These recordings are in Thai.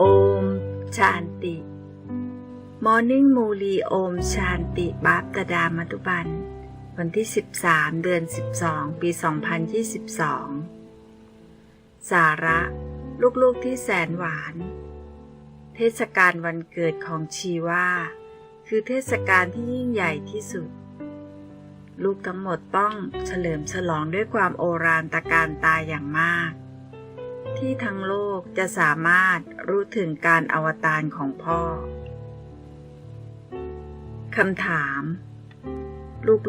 โอม ชานติ Morning มูลีโอม ชานติบาปตดามัตุบัน วันที่ 13 เดือน 12 ปี 2022 สาระ ลูกๆที่แสนหวาน เทศกาลวันเกิดของชีว่า คือเทศกาลที่ยิ่งใหญ่ที่สุด ลูกทั้งหมดต้องเฉลิมฉลองด้วยความโอรานตะการตายอย่างมาก ที่ทั้งโลกจะสามารถรู้ถึงการอวตารของพ่อ คำถาม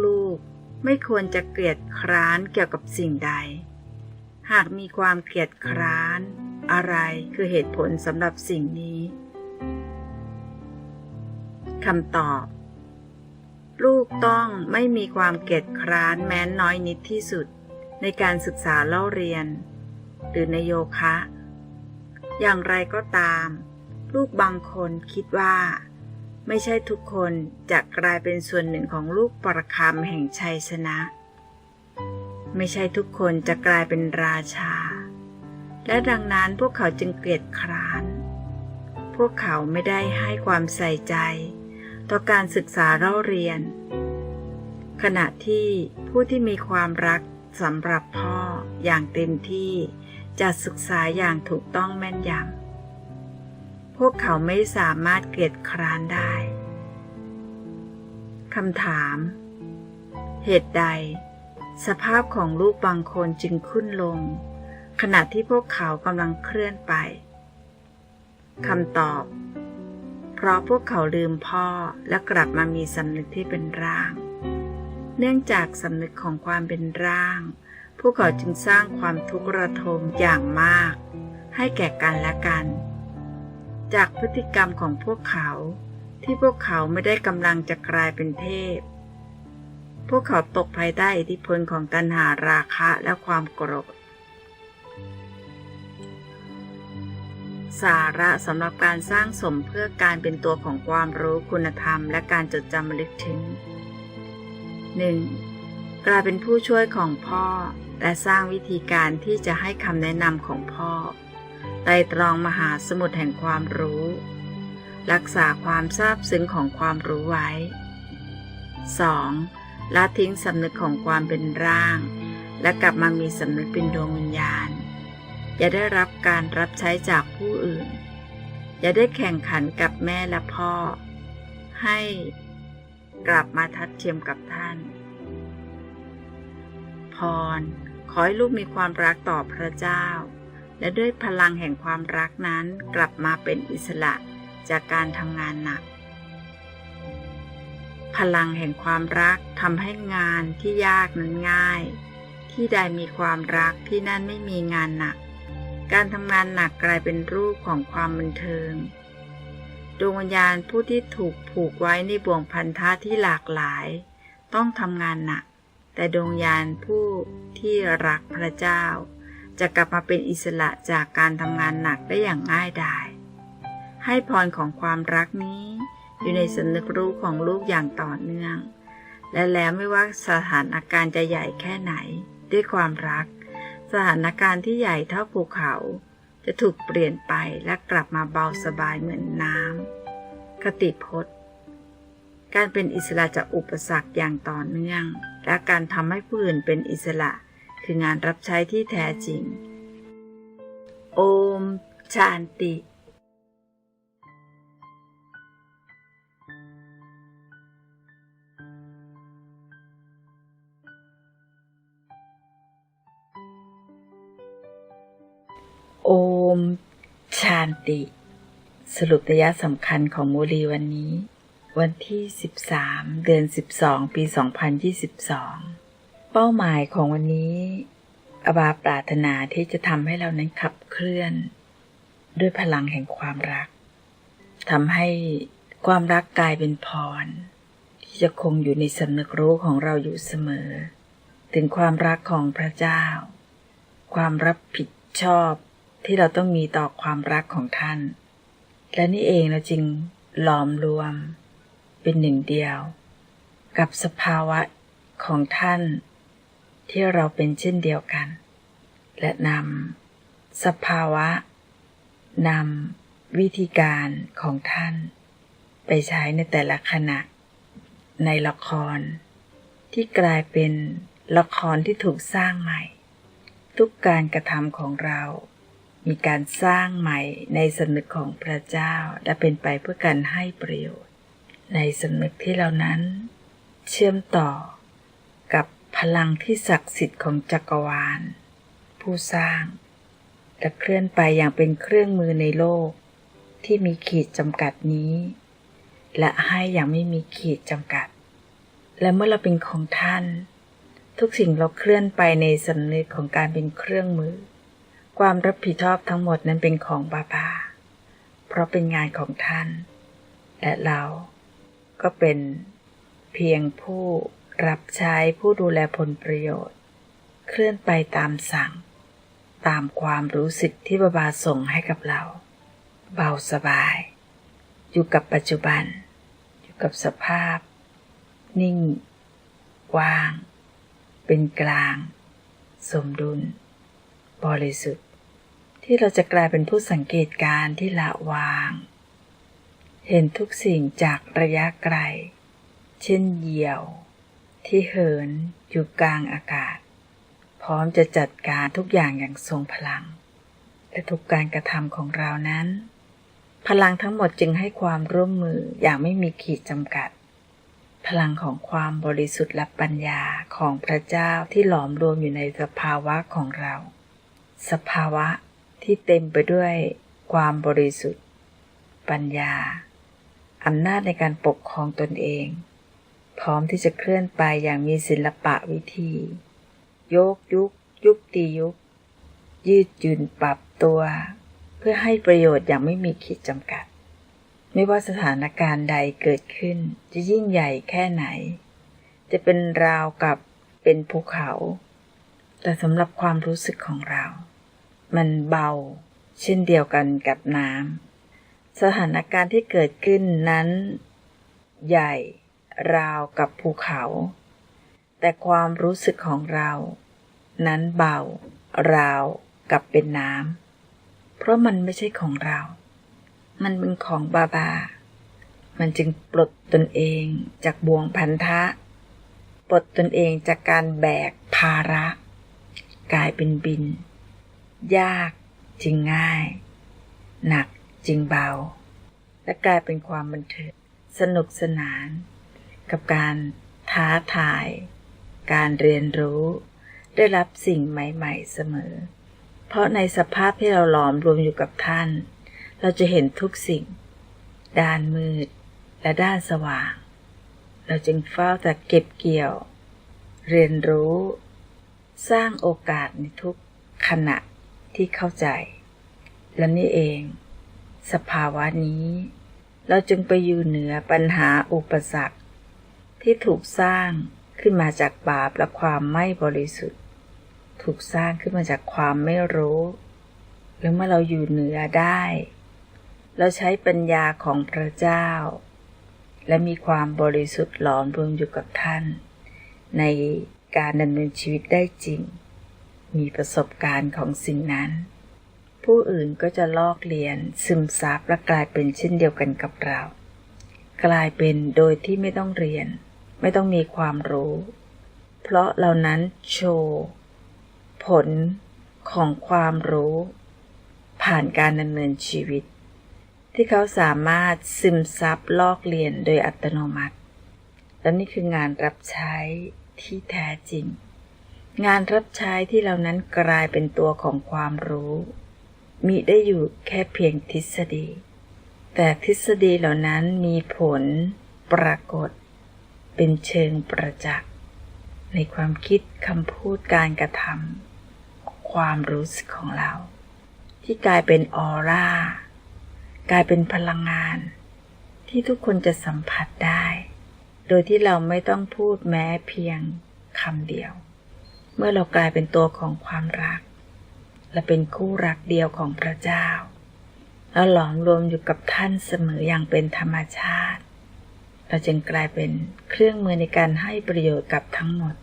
ลูกๆไม่ควรจะเกลียดคร้านเกี่ยวกับสิ่งใด หากมีความเกลียดคร้าน อะไรคือเหตุผลสำหรับสิ่งนี้คำตอบ ลูกต้องไม่มีความเกลียดคร้านแม้นน้อยนิดที่สุด ในการศึกษาเล่าเรียน หรือในโยคะ อย่างไรก็ตาม ลูกบางคนคิดว่า ไม่ใช่ทุกคนจะกลายเป็นส่วนหนึ่งของลูกประคำแห่งชัยชนะ ไม่ใช่ทุกคนจะกลายเป็นราชา และดังนั้นพวกเขาจึงเกลียดคร้าน พวกเขาไม่ได้ให้ความใส่ใจ ต่อการศึกษาเล่าเรียน ขณะที่ผู้ที่มีความรักสำหรับพ่ออย่างเต็มที่ จะศึกษาอย่างถูกต้องแม่นยำ พวกเขาไม่สามารถเกลียดคร้านได้ คำถาม เหตุใด สภาพของลูกบางคนจึงขึ้นลง ขณะที่พวกเขากำลังเคลื่อนไป คำตอบ เพราะพวกเขาลืมพ่อและกลับมามีสำนึกที่เป็นร่าง เนื่องจากสำนึกของความเป็นร่าง พวกเขาจึงสร้างความทุกข์ระทมอย่างมาก ให้แก่กันและกัน จากพฤติกรรมของพวกเขาที่พวกเขาไม่ได้กำลังจะกลายเป็นเทพ พวกเขาตกภายใต้อิทธิพลของตัณหาราคะและความโกรธ สาระสำหรับการสร้างสมเพื่อการเป็นตัวของความรู้คุณธรรม และการจดจำลึกถึง 1. กลายเป็นผู้ช่วยของพ่อ และสร้างวิธีการที่จะให้คำแนะนำของพ่อไตรตรองมหาสมุทรแห่งความรู้ รักษาความซาบซึ้งของความรู้ไว้ 2. ละทิ้งสำนึกของความเป็นร่าง และกลับมามีสำนึกเป็นดวงวิญญาณ อย่าได้รับการรับใช้จากผู้อื่น อย่าได้แข่งขันกับแม่และพ่อ ให้กลับมาทัดเทียมกับท่าน พร ขอให้ลูกมีความรักต่อพระเจ้า และด้วยพลังแห่งความรักนั้นกลับมาเป็นอิสระจากการทำงานหนัก พลังแห่งความรักทำให้งานที่ยากนั้นง่าย ที่ใดมีความรักที่นั่นไม่มีงานหนัก การทำงานหนักกลายเป็นรูปของความบันเทิงดวงวิญญาณผู้ที่ถูกผูกไว้ในบ่วงพันธะที่หลากหลาย ต้องทำงานหนัก แต่ดวงวิญญาณผู้ที่รักพระเจ้า จะกลับมาเป็นอิสระจากการทำงานหนักได้อย่างง่ายดาย ให้พรของความรักนี้ อยู่ในสำนึกรู้ของลูกอย่างต่อเนื่อง และแล้วไม่ว่าสถานการณ์จะใหญ่แค่ไหน ด้วยความรัก สถานการณ์ที่ใหญ่เท่าภูเขา จะถูกเปลี่ยนไปและกลับมาเบาสบายเหมือนน้ำคติพจน์การเป็นอิสระจากอุปสรรคอย่างต่อเนื่อง และการทำให้ผู้อื่นเป็นอิสระ คืองานรับใช้ที่แท้จริง โอม ชานติโอม ชานติ สรุประยะสำคัญของมูลีวันนี้ วันที่ 13 เดือน 12 ปี 2022 เป้าหมายของวันนี้อบาปรารถนาที่จะทำให้เรานั้นขับเคลื่อน ด้วยพลังแห่งความรักทำให้ความรักกลายเป็นพร ที่จะคงอยู่ในสำนึกรู้ของเราอยู่เสมอ ถึงความรักของพระเจ้า ความรับผิดชอบที่เราต้องมีต่อความรักของท่าน และนี่เองเราจึงหลอมรวม เป็นหนึ่งเดียว กับสภาวะของท่าน ที่เราเป็นเช่นเดียวกัน และนำสภาวะนำวิธีการของท่าน ไปใช้ในแต่ละขณะ ในละคร ที่กลายเป็นละครที่ถูกสร้างใหม่ ทุกการกระทำของเรา มีการสร้างใหม่ในสำนึกของพระเจ้า และเป็นไปเพื่อการให้ประโยชน์ ในสำนึกที่เรานั้น เชื่อมต่อกับพลังที่ศักดิ์สิทธิ์ของจักรวาล ผู้สร้างและเคลื่อนไปอย่างเป็นเครื่องมือในโลก ที่มีขีดจำกัดนี้ และให้อย่างไม่มีขีดจำกัด และเมื่อเราเป็นของท่าน ทุกสิ่งเราเคลื่อนไปในสำนึกของการเป็นเครื่องมือ ความรับผิดชอบทั้งหมดนั้นเป็นของบาบาเพราะเป็นงานของท่าน และเรา ก็เป็นเพียงผู้รับใช้ผู้ดูแลผลประโยชน์ เคลื่อนไปตามสั่ง ตามความรู้สึกที่บาบาส่งให้กับเรา เบาสบาย อยู่กับปัจจุบัน อยู่กับสภาพ นิ่ง ว่าง เป็นกลาง สมดุล บริสุทธิ์ ที่เราจะกลายเป็นผู้สังเกตการที่ละวาง เห็นทุกสิ่งจากระยะไกล เช่นเหยี่ยว ที่เหินอยู่กลางอากาศ พร้อมจะจัดการทุกอย่างอย่างทรงพลัง และทุกการกระทำของเรานั้น พลังทั้งหมดจึงให้ความร่วมมืออย่างไม่มีขีดจำกัด พลังของความบริสุทธิ์และปัญญาของพระเจ้าที่หลอมรวมอยู่ในสภาวะของเรา สภาวะที่เต็มไปด้วยความบริสุทธิ์ ปัญญา อำนาจในการปกครองตนเอง พร้อมที่จะเคลื่อนไปอย่างมีศิลปะวิธี โยกยุกยุกตียุกยืดหยุ่นปรับตัว เพื่อให้ประโยชน์อย่างไม่มีขีดจำกัด ไม่ว่าสถานการณ์ใดเกิดขึ้นจะยิ่งใหญ่แค่ไหน จะเป็นราวกับเป็นภูเขา แต่สำหรับความรู้สึกของเรา มันเบา เช่นเดียวกันกับน้ำ สถานการณ์ที่เกิดขึ้นนั้น ใหญ่ราวกับภูเขา แต่ความรู้สึกของเรา นั้นเบาราวกับเป็นน้ำเพราะมันไม่ใช่ของเรา มันเป็นของบาบา มันจึงปลดตนเองจากบ่วงพันธะ ปลดตนเองจากการแบกภาระ กลายเป็นบิน ยากจึงง่าย หนัก จึงเบา และกลายเป็นความบันเทิงสนุกสนาน กับการท้าทาย การเรียนรู้ ได้รับสิ่งใหม่ๆเสมอ เพราะในสภาพที่เราหลอมรวมอยู่กับท่าน เราจะเห็นทุกสิ่ง ด้านมืดและด้านสว่าง เราจึงเฝ้าแต่เก็บเกี่ยว เรียนรู้ สร้างโอกาสในทุกขณะที่เข้าใจ และนี่เอง สภาวะนี้ เราจึงไปอยู่เหนือปัญหาอุปสรรค ที่ถูกสร้างขึ้นมาจากบาปและความไม่บริสุทธิ์ ถูกสร้างขึ้นมาจากความไม่รู้หรือเมื่อเราอยู่เหนือได้ เราใช้ปัญญาของพระเจ้า และมีความบริสุทธิ์หลอมรวมอยู่กับท่าน ในการดำเนินชีวิตได้จริง มีประสบการณ์ของสิ่งนั้น ผู้อื่นก็จะลอกเรียนซึมซับและกลายเป็นเช่นเดียวกันกับเรา กลายเป็นโดยที่ไม่ต้องเรียน ไม่ต้องมีความรู้ เพราะเหล่านั้นโชว์ ผลของความรู้ ผ่านการดำเนินชีวิต ที่เขาสามารถซึมซับลอกเรียนโดยอัตโนมัติ และนี่คืองานรับใช้ที่แท้จริงงานรับใช้ที่เรานั้นกลายเป็นตัวของความรู้ มีได้อยู่แค่เพียงทฤษฎี แต่ทฤษฎีเหล่านั้นมีผลปรากฏ เป็นเชิงประจักษ์ในความคิดคำพูดการกระทำความรู้สึกของเรา ที่กลายเป็นออร่า กลายเป็นพลังงาน ที่ทุกคนจะสัมผัสได้ โดยที่เราไม่ต้องพูดแม้เพียงคำเดียว เมื่อเรากลายเป็นตัวของความรัก และเป็นคู่รักเดียวของพระเจ้า แล้วหลอมรวมอยู่กับท่านเสมออย่างเป็นธรรมชาติ เราจึงกลายเป็นเครื่องมือในการให้ประโยชน์กับทั้งหมด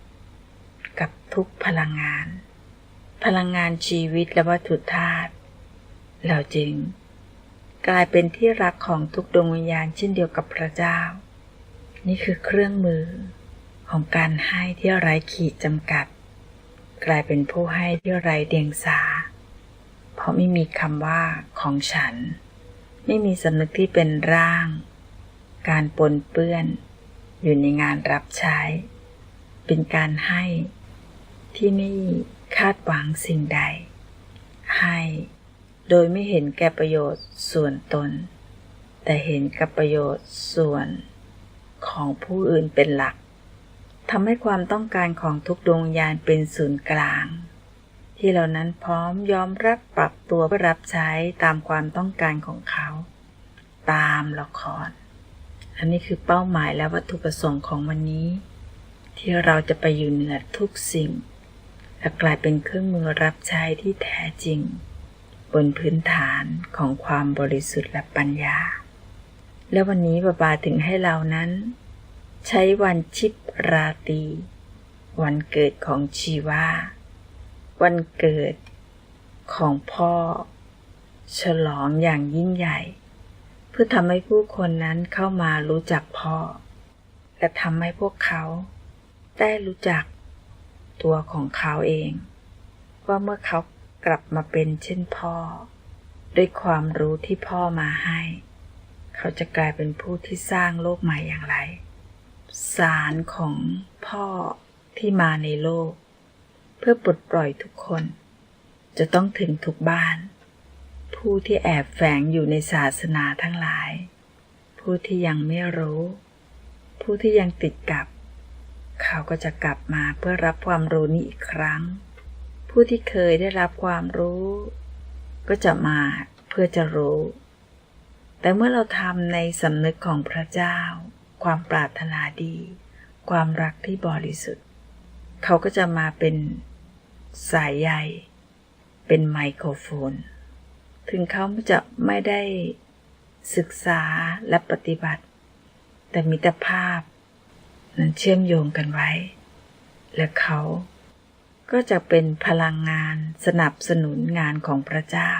กับทุกพลังงาน พลังงานชีวิตและวัตถุธาตุเราจึงกลายเป็นที่รักของทุกดวงวิญญาณเช่นเดียวกับพระเจ้า นี่คือเครื่องมือของการให้ที่ไร้ขีดจำกัด กลายเป็นผู้ให้ที่ไร้เดียงสา เพราะไม่มีคำว่าของฉัน ไม่มีสำนึกที่เป็นร่าง การปนเปื้อน อยู่ในงานรับใช้ เป็นการให้ที่ไม่คาดหวังสิ่งใด ให้โดยไม่เห็นแก่ประโยชน์ส่วนตน แต่เห็นกับประโยชน์ส่วนของผู้อื่นเป็นหลักทำให้ความต้องการของทุกดวงวิญญาณเป็นศูนย์กลาง ที่เหล่านั้นพร้อมยอมรับปรับตัวเพื่อรับใช้ตามความต้องการของเขา ตามละคร อันนี้คือเป้าหมายและวัตถุประสงค์ของวันนี้ ที่เราจะไปอยู่เหนือทุกสิ่ง และกลายเป็นเครื่องมือรับใช้ที่แท้จริง บนพื้นฐานของความบริสุทธิ์และปัญญา และวันนี้บาบาถึงให้เรานั้น ใช้วันชิปราตีวันเกิดของชีวา วันเกิดของพ่อ ฉลองอย่างยิ่งใหญ่ เพื่อทำให้ผู้คนนั้นเข้ามารู้จักพ่อ และทำให้พวกเขาได้รู้จักตัวของเขาเอง ว่าเมื่อเขากลับมาเป็นเช่นพ่อ ด้วยความรู้ที่พ่อมาให้ เขาจะกลายเป็นผู้ที่สร้างโลกใหม่อย่างไร สารของพ่อที่มาในโลก เพื่อปลดปล่อยทุกคน จะต้องถึงทุกบ้าน ผู้ที่แอบแฝงอยู่ในศาสนาทั้งหลาย ผู้ที่ยังไม่รู้ ผู้ที่ยังติดกับ เขาก็จะกลับมาเพื่อรับความรู้นี้อีกครั้ง ผู้ที่เคยได้รับความรู้ ก็จะมาเพื่อจะรู้ แต่เมื่อเราทำในสำนึกของพระเจ้า ความปรารถนาดี ความรักที่บริสุทธิ์ เขาก็จะมาเป็นสายใย เป็นไมโครโฟน ถึงเขาจะไม่ได้ศึกษาและปฏิบัติ แต่มิตรภาพ นั้นเชื่อมโยงกันไว้ และเขาก็จะเป็นพลังงานสนับสนุนงานของพระเจ้า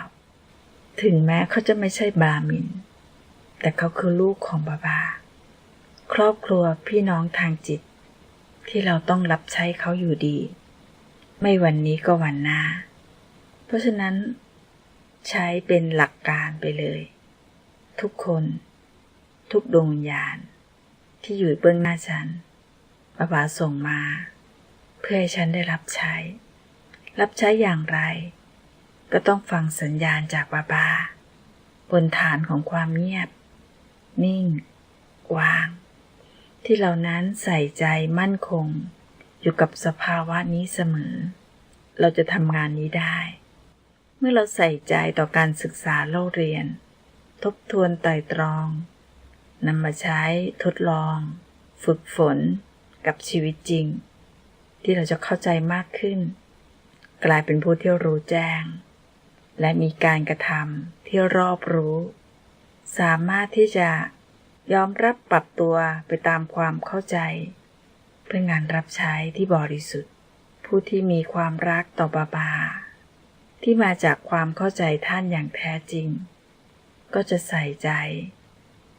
ถึงแม้เขาจะไม่ใช่บามิน แต่เขาคือลูกของบาบา ครอบครัวพี่น้องทางจิต ที่เราต้องรับใช้เขาอยู่ดี ไม่วันนี้ก็วันหน้า เพราะฉะนั้นใช้เป็นหลักการไปเลย ทุกคน ทุกดวงวิญญาณ ที่อยู่เบื้องหน้าฉันบาบาส่งมา เพื่อให้ฉันได้รับใช้ รับใช้อย่างไร ก็ต้องฟังสัญญาณจากบาบาบนฐานของความเงียบ นิ่ง วาง ที่เหล่านั้นใส่ใจมั่นคง อยู่กับสภาวะนี้เสมอ เราจะทำงานนี้ได้ เมื่อเราใส่ใจต่อการศึกษาเล่าเรียน ทบทวนไตรตรองนำมาใช้ทดลอง ฝึกฝนกับชีวิตจริง ที่เราจะเข้าใจมากขึ้น กลายเป็นผู้ที่รู้แจ้ง และมีการกระทำที่รอบรู้ สามารถที่จะ ยอมรับปรับตัวไปตามความเข้าใจ เพื่องานรับใช้ที่บริสุทธิ์ ผู้ที่มีความรักต่อบาบา ที่มาจากความเข้าใจท่านอย่างแท้จริง ก็จะใส่ใจ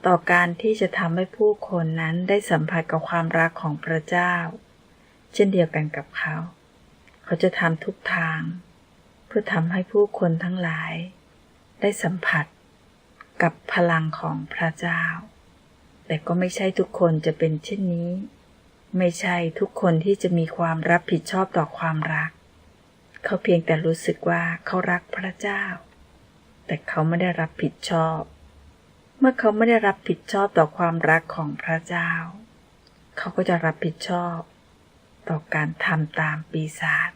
ต่อการที่จะทำให้ผู้คนนั้นได้สัมผัสกับความรักของพระเจ้า เช่นเดียวกันกับเขา เขาจะทำทุกทาง เพื่อทำให้ผู้คนทั้งหลาย ได้สัมผัสกับพลังของพระเจ้า แต่ก็ไม่ใช่ทุกคนจะเป็นเช่นนี้ ไม่ใช่ทุกคนที่จะมีความรับผิดชอบต่อความรัก เขาเพียงแต่รู้สึกว่าเขารักพระเจ้า แต่เขาไม่ได้รับผิดชอบ เมื่อเขาไม่ได้รับผิดชอบต่อความรักของพระเจ้า เขาก็จะรับผิดชอบ ต่อการทำตามปีศาจ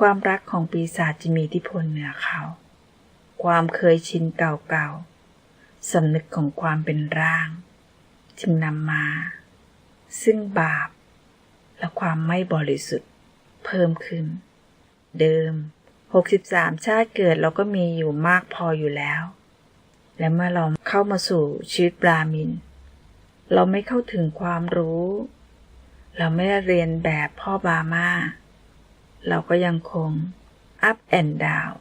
ความรักของปีศาจจะมีอิทธิพลเหนือเขา ความเคยชินเก่าๆสำนึกของความเป็นร่าง จึงนำมา ซึ่งบาป และความไม่บริสุทธิ์ เพิ่มขึ้น เดิม 63 ชาติเกิดเราก็มีอยู่มากพออยู่แล้ว และเมื่อเราเข้ามาสู่ชีวิตบรามิน เราไม่เข้าถึงความรู้ เราไม่ได้เรียนแบบพ่อบามาเราก็ยังคง up and down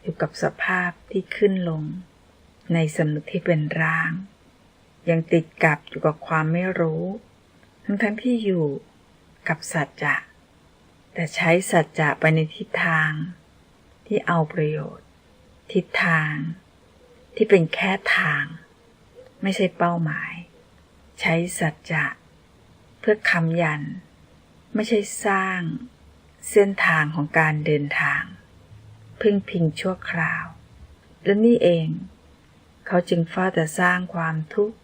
อยู่กับสภาพที่ขึ้นลง ในสำนึกที่เป็นร่าง ยังติดกับอยู่กับความไม่รู้ ทั้งทั้งที่อยู่กับสัจจะ แต่ใช้สัจจะไปในทิศทางที่เอาประโยชน์ ทิศทางที่เป็นแค่ทาง ไม่ใช่เป้าหมาย ใช้สัจจะ เพื่อคำยัน ไม่ใช่สร้าง เส้นทางของการเดินทาง พึ่งพิงชั่วคราว และนี่เอง เขาจึงเฝ้าแต่สร้างความทุกข์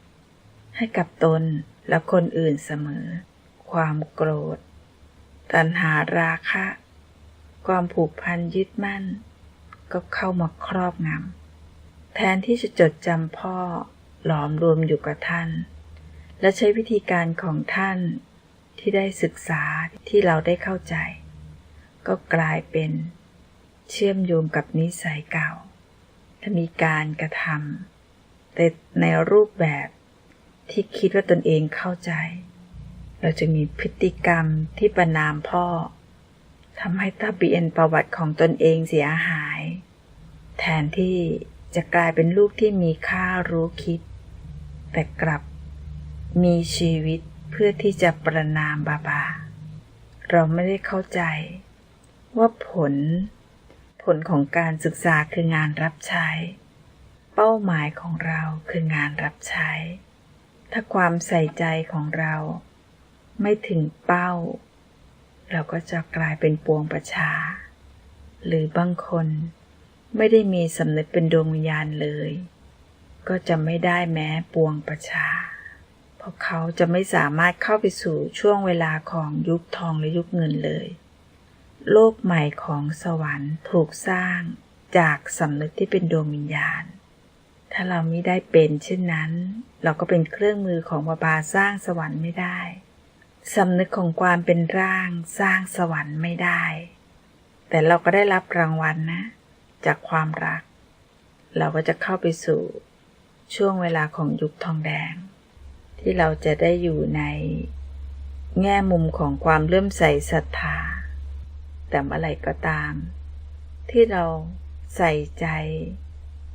ให้กับตนและคนอื่นเสมอ ความโกรธ ตัณหาราคะ ความผูกพันยึดมั่น ก็เข้ามาครอบงำ แทนที่จะจดจำพ่อหลอมรวมอยู่กับท่าน และใช้วิธีการของท่านที่ได้ศึกษาที่เราได้เข้าใจ ก็กลายเป็นเชื่อมโยงกับนิสัยเก่าและมีการกระทำแต่ในรูปแบบ ที่คิดว่าตนเองเข้าใจ เราจะมีพฤติกรรมที่ประนามพ่อทำให้ทะเบียนประวัติของตนเองเสียหาย แทนที่จะกลายเป็นลูกที่มีค่ารู้คิด แต่กลับมีชีวิตเพื่อที่จะประนามบาบา เราไม่ได้เข้าใจ ว่าผล ผลของการศึกษาคืองานรับใช้ เป้าหมายของเราคืองานรับใช้ ถ้าความใส่ใจของเรา ไม่ถึงเป้า เราก็จะกลายเป็นปวงประชา หรือบางคนไม่ได้มีสำนึกเป็นดวงวิญญาณเลย ก็จะไม่ได้แม้ปวงประชา เพราะเขาจะไม่สามารถเข้าไปสู่ช่วงเวลาของยุคทองและยุคเงินเลย โลกใหม่ของสวรรค์ถูกสร้างจากสำนึกที่เป็นดวงวิญญาณาเราไม่ได้เป็นเช่นนั้น เราก็เป็นเครื่องมือของบาบาสร้างสวรรค์ไม่ได้สำนึกของความเป็นร่างสร้างสวรรค์ไม่ได้ แต่เราก็ได้รับรางวัลนะ จากความรัก เราก็จะเข้าไปสู่ช่วงเวลาของยุคทองแดง ที่เราจะได้อยู่ในแง่มุมของความเลื่อมใสศรัทธา แต่เมื่อไรก็ตาม ที่เราใส่ใจ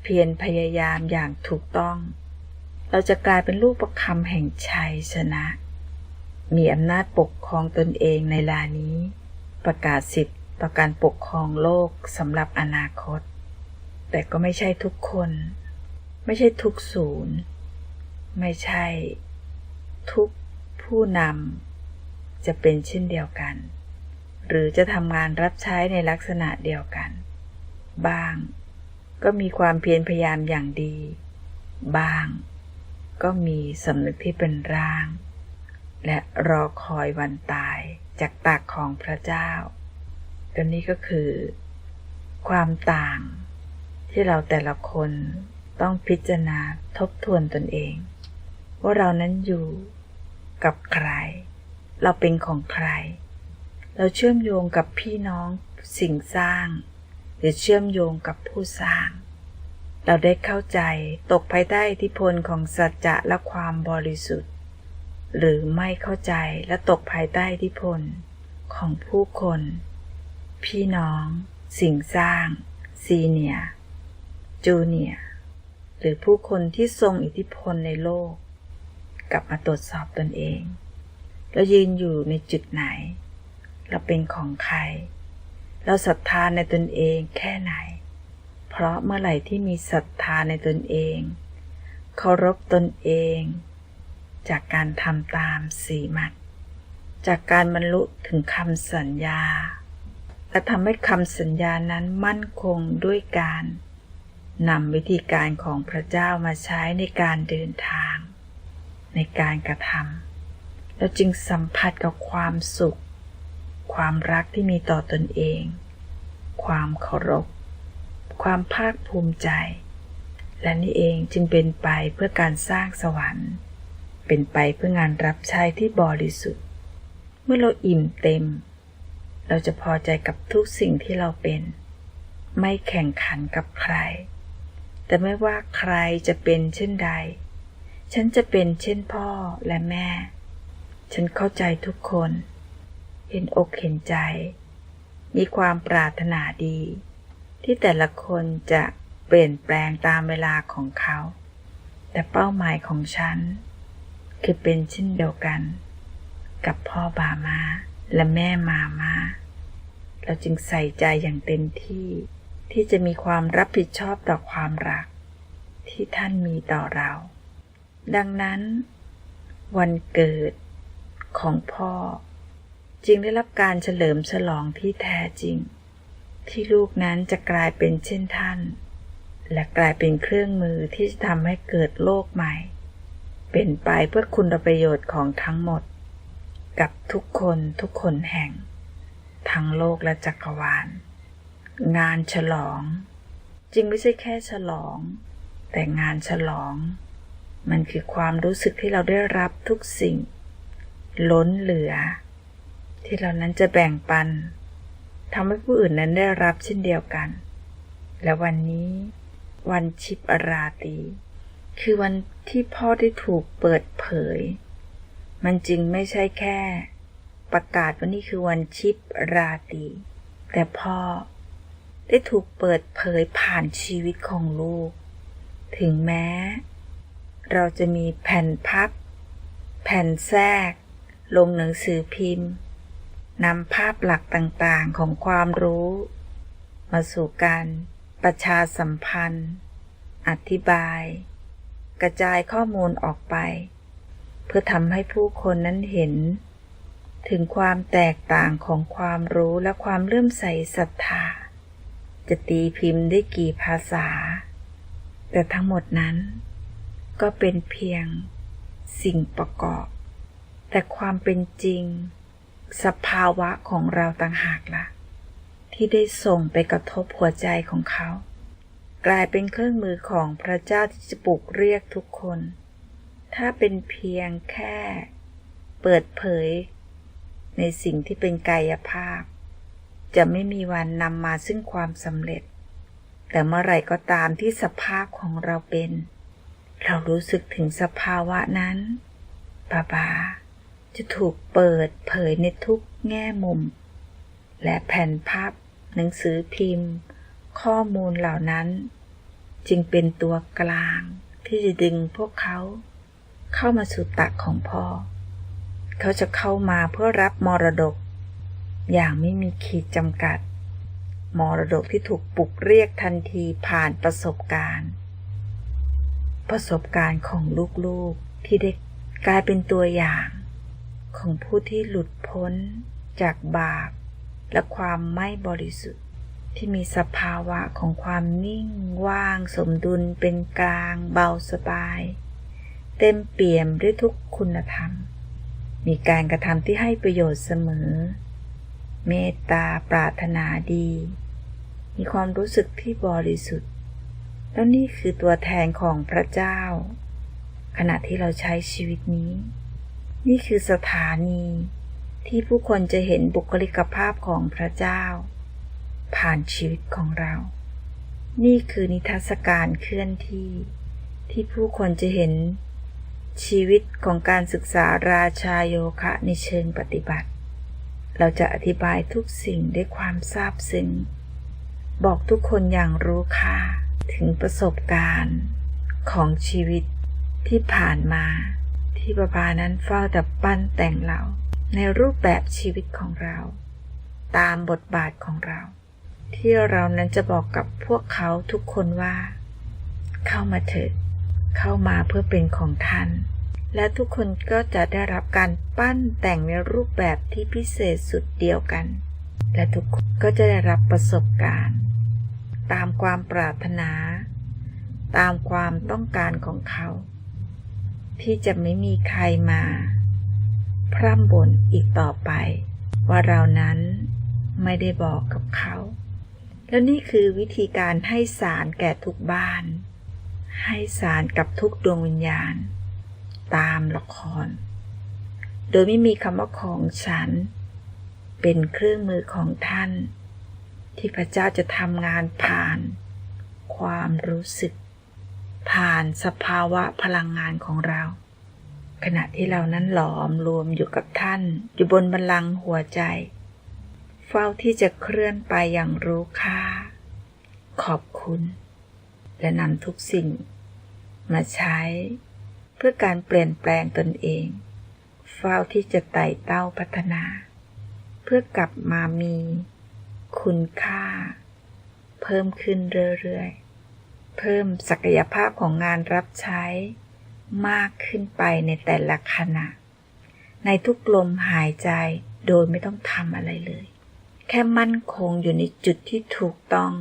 เพียรพยายามอย่างถูกต้อง เราจะกลายเป็นลูกประคำแห่งชัยชนะ มีอำนาจปกครองตนเองในลานี้ ประกาศสิทธิ์ต่อการปกครองโลกสำหรับอนาคต แต่ก็ไม่ใช่ทุกคน ไม่ใช่ทุกศูนย์ ไม่ใช่ ทุกผู้นำจะเป็นเช่นเดียวกัน หรือจะทำงานรับใช้ในลักษณะเดียวกัน บ้าง ก็มีความเพียรพยายามอย่างดี บ้าง ก็มีสำนึกที่เป็นร่าง และรอคอยวันตายจากปากของพระเจ้าก็นี่ก็คือ ความต่างที่เราแต่ละคนต้องพิจารณาทบทวนตนเอง ว่าเรานั้นอยู่กับใคร เราเป็นของใคร เราเชื่อมโยงกับพี่น้องสิ่งสร้าง รือเชื่อมโยงกับผู้สร้าง เราได้เข้าใจตกภายใต้อิทธิพลของสัจจะและความบริสุทธิ์ หรือไม่เข้าใจและตกภายใต้อิทธิพลของผู้คน พี่น้อง สิ่งสร้าง ซีเนียจูเนียหรือผู้คนที่ทรงอิทธิพลในโลก กลับมาตรวจสอบตนเองเรายืนอยู่ในจุดไหน เราเป็นของใคร เราศรัทธาในตนเองแค่ไหน เพราะเมื่อไหร่ที่มีศรัทธาในตนเอง เคารพตนเอง จากการทำตามสีมัดจากการบรรลุถึงคำสัญญา และทำให้คำสัญญานั้นมั่นคงด้วยการนำวิธีการของพระเจ้ามาใช้ในการเดินทาง ในการกระทำเราจึงสัมผัสกับความสุข ความรักที่มีต่อตนเอง ความเคารพ ความภาคภูมิใจ และนี่เองจึงเป็นไปเพื่อการสร้างสวรรค์ เป็นไปเพื่องานรับใช้ที่บริสุทธิ์ เมื่อเราอิ่มเต็ม เราจะพอใจกับทุกสิ่งที่เราเป็น ไม่แข่งขันกับใคร แต่ไม่ว่าใครจะเป็นเช่นใด ฉันจะเป็นเช่นพ่อและแม่ ฉันเข้าใจทุกคน เห็นอกเห็นใจ มีความปรารถนาดี ที่แต่ละคนจะเปลี่ยนแปลงตามเวลาของเขา แต่เป้าหมายของฉัน คือเป็นเช่นเดียวกัน กับพ่อบามาและแม่มามาเราจึงใส่ใจอย่างเต็มที่ที่จะมีความรับผิดชอบต่อความรัก ที่ท่านมีต่อเรา ดังนั้น วันเกิดของพ่อ จึงได้รับการเฉลิมฉลองที่แท้จริง ที่ลูกนั้นจะกลายเป็นเช่นท่าน และกลายเป็นเครื่องมือที่จะทำให้เกิดโลกใหม่ เป็นไปเพื่อคุณประโยชน์ของทั้งหมด กับทุกคนทุกคนแห่ง ทั้งโลกและจักรวาล งานฉลองจริงไม่ใช่แค่ฉลอง แต่งานฉลอง มันคือความรู้สึกที่เราได้รับทุกสิ่ง ล้นเหลือ ที่เรานั้นจะแบ่งปันทำให้ผู้อื่นนั้นได้รับเช่นเดียวกัน และวันนี้ วันชิปอราตี คือวันที่พ่อได้ถูกเปิดเผย มันจึงไม่ใช่แค่ ประกาศว่านี่คือวันชิปราตี แต่พ่อได้ถูกเปิดเผยผ่านชีวิตของลูก ถึงแม้ เราจะมีแผ่นพับ แผ่นแทรก ลงหนังสือพิมพ์ นำภาพหลักต่างๆของความรู้ มาสู่การประชาสัมพันธ์ อธิบาย กระจายข้อมูลออกไป เพื่อทำให้ผู้คนนั้นเห็น ถึงความแตกต่างของความรู้และความเลื่อมใสศรัทธา จะตีพิมพ์ได้กี่ภาษา แต่ทั้งหมดนั้น ก็เป็นเพียงสิ่งประกอบ แต่ความเป็นจริง สภาวะของเราต่างหากละ่ะ ที่ได้ส่งไปกระทบหัวใจของเขา กลายเป็นเครื่องมือของพระเจ้าที่จะปลุกเรียกทุกคน ถ้าเป็นเพียงแค่ เปิดเผย ในสิ่งที่เป็นกายภาพ จะไม่มีวันนำมาซึ่งความสำเร็จ แต่เมื่อไรก็ตามที่สภาพของเราเป็น เรารู้สึกถึงสภาวะนั้นบาบา จะถูกเปิดเผยในทุกแง่มุม และแผ่นภาพหนังสือพิมพ์ ข้อมูลเหล่านั้น จึงเป็นตัวกลางที่จะดึงพวกเขา เข้ามาสู่ตักของพ่อ เขาจะเข้ามาเพื่อรับมรดก อย่างไม่มีขีดจำกัด มรดกที่ถูกปลุกเรียกทันทีผ่านประสบการณ์ ประสบการณ์ของลูกๆที่ได้กลายเป็นตัวอย่าง ของผู้ที่หลุดพ้นจากบาป และความไม่บริสุทธิ์ ที่มีสภาวะของความนิ่งว่างสมดุลเป็นกลางเบาสบาย เต็มเปี่ยมด้วยทุกคุณธรรม มีการกระทำที่ให้ประโยชน์เสมอ เมตตาปรารถนาดี มีความรู้สึกที่บริสุทธิ์ แล้วนี่คือตัวแทนของพระเจ้า ขณะที่เราใช้ชีวิตนี้ นี่คือสถานี ที่ผู้คนจะเห็นบุคลิกภาพของพระเจ้า ผ่านชีวิตของเรา นี่คือนิทรรศการเคลื่อนที่ ที่ผู้คนจะเห็นชีวิตของการศึกษาราชาโยคะในเชิงปฏิบัติ เราจะอธิบายทุกสิ่งด้วยความซาบซึ้ง บอกทุกคนอย่างรู้ค่าถึงประสบการณ์ของชีวิตที่ผ่านมา ที่บาบานั้นเฝ้าแต่ปั้นแต่งเราในรูปแบบชีวิตของเรา ตามบทบาทของเรา ที่เรานั้นจะบอกกับพวกเขาทุกคนว่า เข้ามาเถิดเข้ามาเพื่อเป็นของท่าน และทุกคนก็จะได้รับการปั้นแต่งในรูปแบบที่พิเศษสุดเดียวกัน และทุกคนก็จะได้รับประสบการณ์ ตามความปรารถนา ตามความต้องการของเขา ที่จะไม่มีใครมา พร่ำบ่นอีกต่อไป ว่าเรานั้นไม่ได้บอกกับเขา แล้วนี่คือวิธีการให้สารแก่ทุกบ้าน ให้สารกับทุกดวงวิญญาณ ตามละคร โดยไม่มีคำว่าของฉัน เป็นเครื่องมือของท่าน ที่พระเจ้าจะทำงานผ่าน ความรู้สึก ผ่านสภาวะพลังงานของเรา ขณะที่เรานั้นหลอมรวมอยู่กับท่าน อยู่บนบันลังก์หัวใจ เฝ้าที่จะเคลื่อนไปอย่างรู้ค่า ขอบคุณ และนำทุกสิ่ง มาใช้ เพื่อการเปลี่ยนแปลงตนเอง เฝ้าที่จะไต่เต้าพัฒนา เพื่อกลับมามี คุณค่า เพิ่มขึ้นเรื่อยๆ เพิ่มศักยภาพของงานรับใช้มากขึ้นไปในแต่ละขณะ ในทุกลมหายใจโดยไม่ต้องทำอะไรเลย แค่มั่นคงอยู่ในจุดที่ถูกต้อง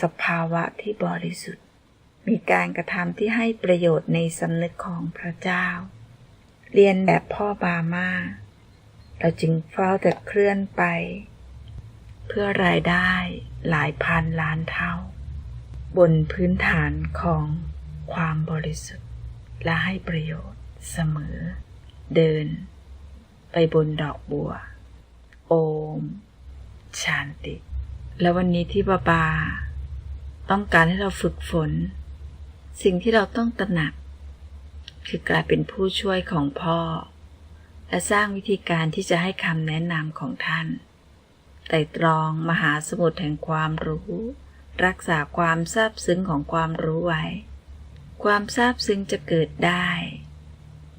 สภาวะที่บริสุทธิ์ มีการกระทำที่ให้ประโยชน์ในสำนึกของพระเจ้า เรียนแบบพ่อบามา เราจึงเฝ้าแต่เคลื่อนไป เพื่อรายได้หลายพันล้านเท่า บนพื้นฐานของความบริสุทธิ์ และให้ประโยชน์เสมอ เดิน ไปบนดอกบัว โอม ชานติ และวันนี้ที่บาบา ต้องการให้เราฝึกฝน สิ่งที่เราต้องตระหนัก คือกลายเป็นผู้ช่วยของพ่อ และสร้างวิธีการที่จะให้คำแนะนำของท่านไต่ตรองมหาสมุทรแห่งความรู้ รักษาความซาบซึ้งของความรู้ไว้ ความซาบซึ้งจะเกิดได้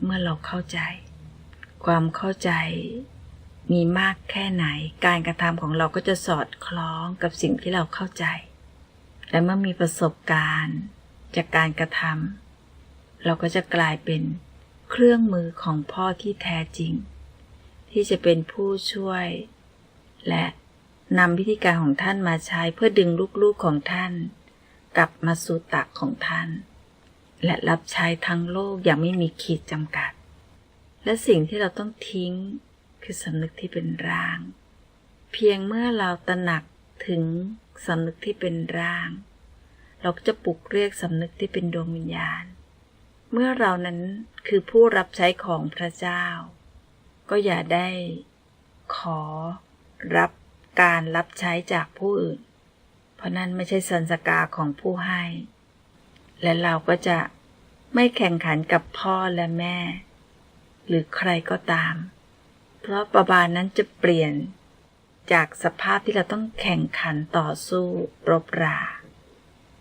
เมื่อเราเข้าใจ ความเข้าใจมีมากแค่ไหน การกระทำของเราก็จะสอดคล้องกับสิ่งที่เราเข้าใจ และเมื่อมีประสบการณ์จากการกระทำเราก็จะกลายเป็นเครื่องมือของพ่อที่แท้จริง ที่จะเป็นผู้ช่วย และ นำวิธีการของท่านมาใช้เพื่อดึงลูกๆของท่าน กลับมาสู่ตักของท่าน และรับใช้ทั้งโลกอย่างไม่มีขีดจำกัด และสิ่งที่เราต้องทิ้งคือสำนึกที่เป็นร่าง เพียงเมื่อเราตระหนักถึงสำนึกที่เป็นร่าง เราก็จะปลุกเรียกสำนึกที่เป็นดวงวิญญาณ เมื่อเรานั้นคือผู้รับใช้ของพระเจ้า ก็อย่าได้ขอรับ การรับใช้จากผู้อื่น เพราะนั่นไม่ใช่สันสกาของผู้ให้ และเราก็จะไม่แข่งขันกับพ่อและแม่ หรือใครก็ตาม เพราะปบาบานั้นจะเปลี่ยนจากสภาพที่เราต้องแข่งขันต่อสู้รบรา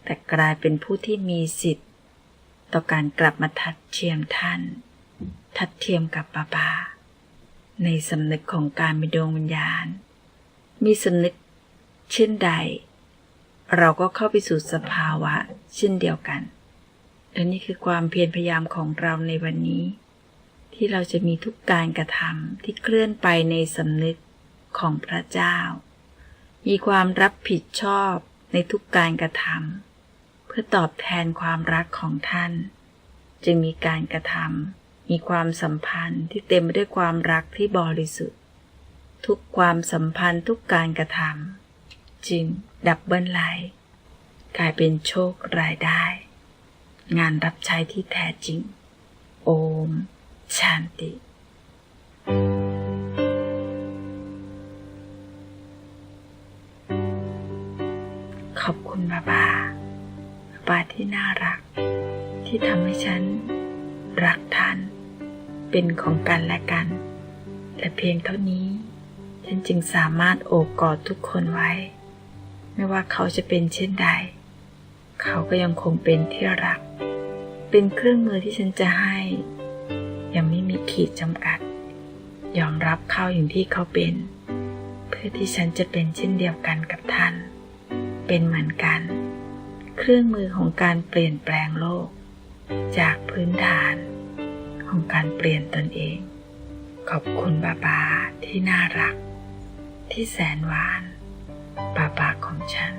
แต่กลายเป็นผู้ที่มีสิทธิ์ ต่อการกลับมาทัดเทียมท่าน ทัดเทียมกับบาบาในสำนึกของการมีดวงวิญญาณ มีสำนึกเช่นใด เราก็เข้าไปสู่สภาวะเช่นเดียวกัน และนี่คือความเพียรพยายามของเราในวันนี้ ที่เราจะมีทุกการกระทำที่เคลื่อนไปในสำนึกของพระเจ้า มีความรับผิดชอบในทุกการกระทำเพื่อตอบแทนความรักของท่าน จึงมีการกระทำมีความสัมพันธ์ที่เต็มไปด้วยความรักที่บริสุทธิ์ ทุกความสัมพันธ์ทุกการกระทำจึงดับเบิลไลท์กลายเป็นโชครายได้ งานรับใช้ที่แท้จริง โอม ชานติ ขอบคุณบาบาบาบาที่น่ารัก ที่ทำให้ฉัน รักท่าน เป็นของกันและกันและเพียงเท่านี้ ฉันจึงสามารถโอบกอดทุกคนไว้ ไม่ว่าเขาจะเป็นเช่นใด เขาก็ยังคงเป็นที่รัก เป็นเครื่องมือที่ฉันจะให้ ยังไม่มีขีดจำกัด ยอมรับเขาอย่างที่เขาเป็น เพื่อที่ฉันจะเป็นเช่นเดียวกันกับท่าน เป็นเหมือนกัน เครื่องมือของการเปลี่ยนแปลงโลก จากพื้นฐานของการเปลี่ยนตนเอง ขอบคุณบาบาที่น่ารัก ที่แสนหวานปาปากของฉัน